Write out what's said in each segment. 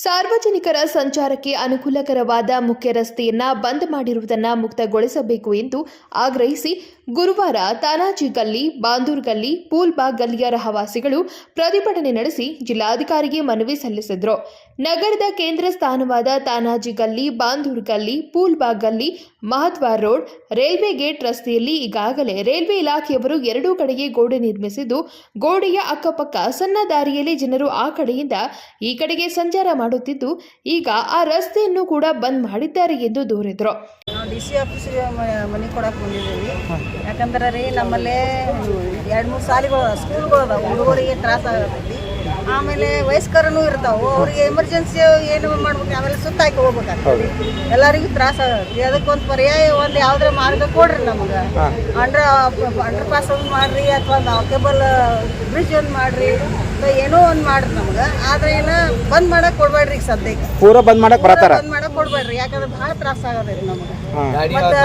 ಸಾರ್ವಜನಿಕರ ಸಂಚಾರಕ್ಕೆ ಅನುಕೂಲಕರವಾದ ಮುಖ್ಯ ರಸ್ತೆಯನ್ನ ಬಂದ್ ಮಾಡಿರುವುದನ್ನು ಮುಕ್ತಗೊಳಿಸಬೇಕು ಎಂದು ಆಗ್ರಹಿಸಿ ಗುರುವಾರ ತಾನಾಜಿ ಗಲ್ಲಿ ಬಾಂದೂರ್ ಗಲ್ಲಿ ಪೂಲ್ಬಾಗ್ ಗಲ್ಲಿಯ ರಹವಾಸಿಗಳು ಪ್ರತಿಭಟನೆ ನಡೆಸಿ ಜಿಲ್ಲಾಧಿಕಾರಿಗೆ ಮನವಿ ಸಲ್ಲಿಸಿದರು. ನಗರದ ಕೇಂದ್ರ ಸ್ಥಾನವಾದ ತಾನಾಜಿ ಗಲ್ಲಿ ಬಾಂದೂರ್ ಗಲ್ಲಿ ಪೂಲ್ಬಾಗ್ ಗಲ್ಲಿ ಮಹತ್ವಾರ್ ರೋಡ್, ರೈಲ್ವೆ ಗೇಟ್ ರಸ್ತೆಯಲ್ಲಿ ಈಗಾಗಲೇ ರೈಲ್ವೆ ಇಲಾಖೆಯವರು ಎರಡೂ ಕಡೆಗೆ ಗೋಡೆ ನಿರ್ಮಿಸಿದ್ದು, ಗೋಡೆಯ ಅಕ್ಕಪಕ್ಕ ಸಣ್ಣ ದಾರಿಯಲ್ಲಿ ಜನರು ಆ ಕಡೆಯಿಂದ ಈ ಕಡೆಗೆ ಸಂಚಾರ ಮಾಡುತ್ತಿದ್ದು ಈಗ ಆ ರಸ್ತೆಯನ್ನು ಕೂಡ ಬಂದ್ ಮಾಡಿದ್ದಾರೆ ಎಂದು ದೂರಿದ್ರು. ನಾವು ಡಿ ಸಿ ಆಫೀಸಿಗೆ ಮನೆ ಕೊಡಕ್ಕೆ ಬಂದಿದ್ದೀವಿ. ಯಾಕಂದ್ರೆ ರೀ ನಮ್ಮಲ್ಲೇ ಎರಡು ಮೂರು ಸಾಲಿಗಳು ಸ್ಕೂಲ್ಗಳು ಅದಾವೆ. ಹುಡುಗರಿಗೆ ತ್ರಾಸ ಆಗತೈತಿ ಆಮೇಲೆ ವಯಸ್ಕರನು ಇರ್ತಾವೆ ಅವ್ರಿಗೆ ಎಮರ್ಜೆನ್ಸಿ ಏನು ಮಾಡ್ಬೇಕು ಆಮೇಲೆ ಸುತ್ತಾಕಿ ಹೋಗ್ಬೇಕಾಗ್ತದೆ ಎಲ್ಲರಿಗೂ ತ್ರಾಸ ಆಗತ್ತೆ. ಅದಕ್ಕೊಂದು ಪರ್ಯಾಯ ಒಂದು ಯಾವ್ದಾರ ಮಾರ್ಗ ಕೊಡ್ರಿ ನಮ್ಗೆ. ಅಂಡರ್ ಅಂಡರ್ ಪಾಸ್ ಒಂದು ಮಾಡ್ರಿ ಅಥವಾ ಕೇಬಲ್ ಬ್ರಿಡ್ಜ್ ಒಂದು ಮಾಡ್ರಿ ಅಥವಾ ಏನೋ ಒಂದು ಮಾಡ್ರಿ ನಮ್ಗೆ. ಆದ್ರೆ ಏನ ಬಂದ್ ಮಾಡಕ್ ಕೊಡ್ಬೇಡ್ರಿ ಈಗ ಸದ್ಯಕ್ಕೆ. ಪೂರ ಬಂದ್ ಮಾಡಕ್ ಬರತಾರ ಬಂದ್ ಮಾಡಕ್ ಕೊಡ್ಬೇಡ್ರಿ ಯಾಕಂದ್ರೆ ಬಹಳ ತ್ರಾಸ ಆಗದ್ರಿ ನಮ್ಗೆ. ಮತ್ತೆ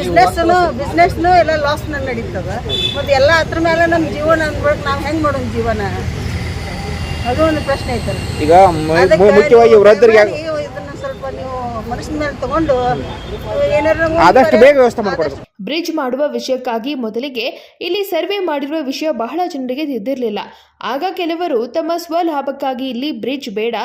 ಬಿಸ್ನೆಸ್ನು ಬಿಸ್ನೆಸ್ನು ಎಲ್ಲ ಲಾಸ್ ನಡೀತದ. ಮತ್ತೆ ಎಲ್ಲ ಅದ್ರ ಮೇಲೆ ನಮ್ಮ ಜೀವನ ಅನ್ಬಿಟ್ಟು ನಾವು ಹೆಂಗ್ ಮಾಡೋಣ ಜೀವನ? ಅದು ಒಂದು ಪ್ರಶ್ನೆ ಐತಲ್ಲ ಈಗ ಮುಖ್ಯವಾಗಿ ವೃದ್ಧರಿಗೆ ನೀವು ಮನಸ್ಸಿನ ಮೇಲೆ ತಗೊಂಡು ಏನಾದ್ರು ಆದಷ್ಟು ಬೇಗ ವ್ಯವಸ್ಥೆ ಮಾಡ್ಕೊಡ್ಬೇಕು ಬ್ರಿಡ್ಜ್ ಮಾಡುವ ವಿಷಯಕ್ಕಾಗಿ ಮೊದಲಿಗೆ ಇಲ್ಲಿ ಸರ್ವೆ ಮಾಡಿರುವ ವಿಷಯ ಬಹಳ ಜನರಿಗೆ ತಿಳಿದಿರಲಿಲ್ಲ ಆಗ ಕೆಲವರು ತಮ್ಮ ಸ್ವಲಾಭಕ್ಕಾಗಿ ಇಲ್ಲಿ ಬ್ರಿಡ್ಜ್ ಬೇಡ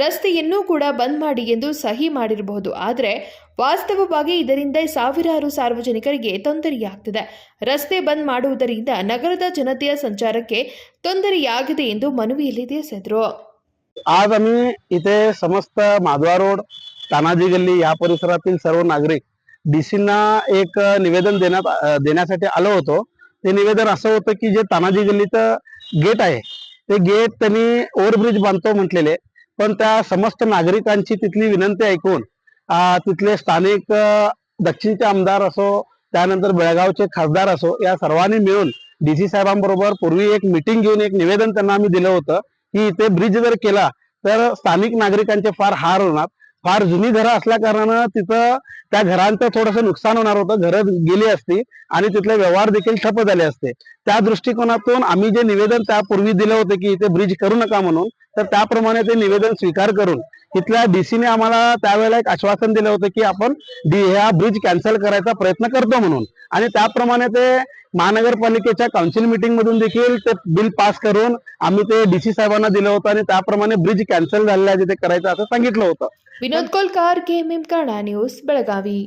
ರಸ್ತೆಯನ್ನೂ ಕೂಡ ಬಂದ್ ಮಾಡಿ ಎಂದು ಸಹಿ ಮಾಡಿರಬಹುದು ಆದರೆ ವಾಸ್ತವವಾಗಿ ಇದರಿಂದ ಸಾವಿರಾರು ಸಾರ್ವಜನಿಕರಿಗೆ ತೊಂದರೆಯಾಗ್ತಿದೆ ರಸ್ತೆ ಬಂದ್ ಮಾಡುವುದರಿಂದ ನಗರದ ಜನತೆಯ ಸಂಚಾರಕ್ಕೆ ತೊಂದರೆಯಾಗಿದೆ ಎಂದು ಮನವಿಯಲ್ಲಿ ತಿಳಿಸಿದರು आज आम्ही इथे समस्त माधवा रोड तानाजी गल्ली या परिसरातील सर्व नागरिक डीसींना एक निवेदन देण्यात देण्यासाठी आलो होतो. ते निवेदन असं होतं की जे तानाजी गल्लीचं गेट आहे ते गेट त्यांनी ओव्हरब्रिज बांधतो म्हटलेले. पण त्या समस्त नागरिकांची तिथली विनंती ऐकून तिथले स्थानिक दक्षिणचे आमदार असो त्यानंतर बेळगावचे खासदार असो या सर्वांनी मिळून डीसी साहेबांबरोबर पूर्वी एक मिटिंग घेऊन एक निवेदन त्यांना आम्ही दिलं होतं की इथे ब्रिज जर केला तर स्थानिक नागरिकांचे फार हार होणार. फार जुनी घरं असल्या कारणानं तिथं त्या घरांचं थोडंसं नुकसान होणार होतं. घरं गेली असती आणि तिथले व्यवहार देखील ठप्प झाले असते. त्या दृष्टिकोनातून आम्ही जे निवेदन त्यापूर्वी दिलं होतं की इथे ब्रिज करू नका म्हणून तर त्याप्रमाणे ते निवेदन स्वीकार करून इथल्या डीसीने आम्हाला त्यावेळेला एक आश्वासन दिलं होतं की आपण हा ब्रिज कॅन्सल करायचा प्रयत्न करतो म्हणून. आणि त्याप्रमाणे ते महानगरपालिकेच्या काउन्सिल मीटिंग मधून देखील ते बिल पास करून आम्ही ते डीसी साहेबांना दिलं होतं आणि त्याप्रमाणे ब्रिज कॅन्सल झालेला आहे तिथे करायचं असं सांगितलं होतं. विनोद कोलकार के एम एम न्यूज बेळगावी.